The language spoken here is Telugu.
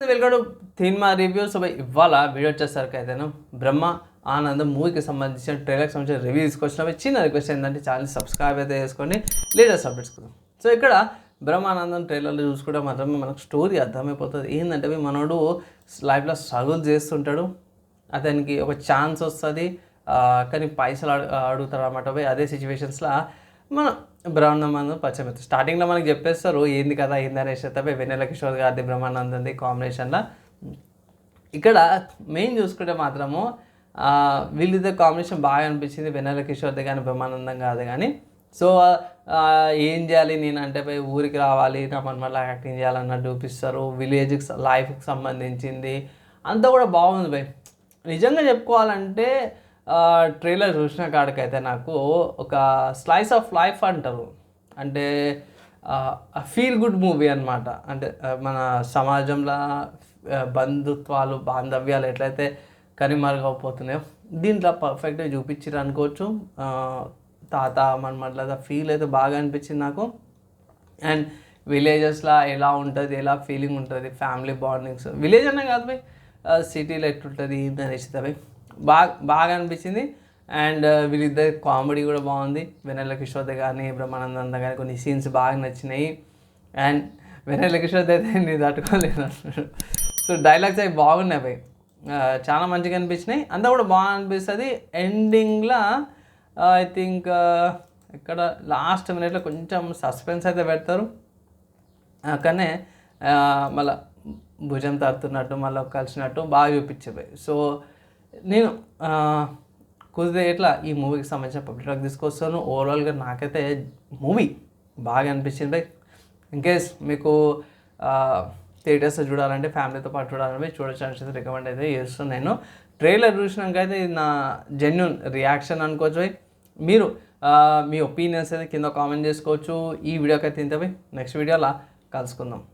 వెల్కమ్ సినిమా రివ్యూ సో ఇవాళ వీడియో వచ్చేసరికి అయితేను బ్రహ్మ ఆనందం మూవీకి సంబంధించిన ట్రైలర్కి సంబంధించిన రివ్యూ తీసుకొచ్చినవి చిన్న రిక్వెస్ట్ ఏంటంటే ఛానల్ సబ్స్క్రైబ్ అయితే చేసుకోండి. లేటెస్ట్ అప్డేట్స్ కోసం సో ఇక్కడ బ్రహ్మానందం ట్రైలర్లు చూసుకుంటే మాత్రమే మనకు స్టోరీ అర్థమైపోతుంది. ఏంటంటే అవి మనోడు లైఫ్లో స్ట్రగుల్ చేస్తుంటాడు. అతనికి ఒక ఛాన్స్ వస్తుంది. కానీ పైసలు అడుగుతారు అనమాట పోయి అదే సిచ్యువేషన్స్లో మన బ్రహ్మానందం పరిచయం అవుతుంది స్టార్టింగ్లో మనకి చెప్పేస్తారు ఏంది కదా ఏంది అనేసి అయితే వెన్నెల కిషోర్ గారిది బ్రహ్మానందంది కాంబినేషన్లో ఇక్కడ మెయిన్ చూసుకుంటే మాత్రము వీళ్ళిద్దరు కాంబినేషన్ బాగా అనిపించింది వెన్నెల కిషోర్ది కానీ బ్రహ్మానందం కాదు కానీ సో ఏం చేయాలి నేను అంటే పోయి ఊరికి రావాలి నా మళ్ళీ యాక్టింగ్ చేయాలన్నట్టు చూపిస్తారు. విలేజ్కి లైఫ్కి సంబంధించింది. అంతా కూడా బాగుంది భయ్ నిజంగా చెప్పుకోవాలంటే ట్రైలర్ చూసిన కాడికైతే నాకు ఒక స్లైస్ ఆఫ్ లైఫ్ అంటారు. అంటే ఫీల్ గుడ్ మూవీ అనమాట అంటే మన సమాజంలో బంధుత్వాలు బాంధవ్యాలు ఎట్లయితే కనుమరుగైపోతున్నాయో దీంట్లో పర్ఫెక్ట్గా చూపించారు అనుకోవచ్చు. తాత మనమట్లా ఫీల్ అయితే బాగా అనిపించింది నాకు. అండ్ విలేజెస్లో ఎలా ఉంటుంది ఎలా ఫీలింగ్ ఉంటుంది ఫ్యామిలీ బాండింగ్స్. విలేజ్ అనే కాదు భయ్ సిటీలో ఎట్లుంటుంది ఏంటనేసి అనేసి భయ్ బాగా బాగా అనిపించింది. అండ్ uh, వీళ్ళిద్దరి కామెడీ కూడా బాగుంది. వెనల్ల కిషోర్ కానీ బ్రహ్మానందం కానీ కొన్ని సీన్స్ బాగా నచ్చినాయి. అండ్ వెనల్ల కిషోర్ అయితే నేను తట్టుకోలేను సో డైలాగ్స్ అవి బాగున్నాయి అవి. చాలా మంచిగా అనిపించినాయి. అంతా కూడా బాగా అనిపిస్తుంది. ఎండింగ్లో ఐ థింక్ ఇక్కడ లాస్ట్ మినిట్లో కొంచెం సస్పెన్స్ అయితే పెడతారు. కానీ మళ్ళీ భుజం తడుతున్నట్టు మళ్ళీ కలిసినట్టు బాగా చూపించేవి. సో నేను కుదిరే ఎట్లా ఈ మూవీకి సంబంధించిన పబ్లిక్ తీసుకొస్తాను. ఓవరాల్గా నాకైతే మూవీ బాగా అనిపించింది. బై ఇన్కేస్ మీకు థియేటర్స్ చూడాలంటే ఫ్యామిలీతో పాటు చూడాలంటే చూడొచ్చు అని రికమెండ్ అయితే చేస్తున్నాను నేను. ట్రైలర్ చూసినాక అయితే నా జెన్యున్ రియాక్షన్ అనుకోవచ్చు. బై మీరు మీ ఒపీనియన్స్ అయితే కింద కామెంట్ చేసుకోవచ్చు. ఈ వీడియోకి అయితే ఇంత. బై నెక్స్ట్ వీడియోలా కలుసుకుందాం.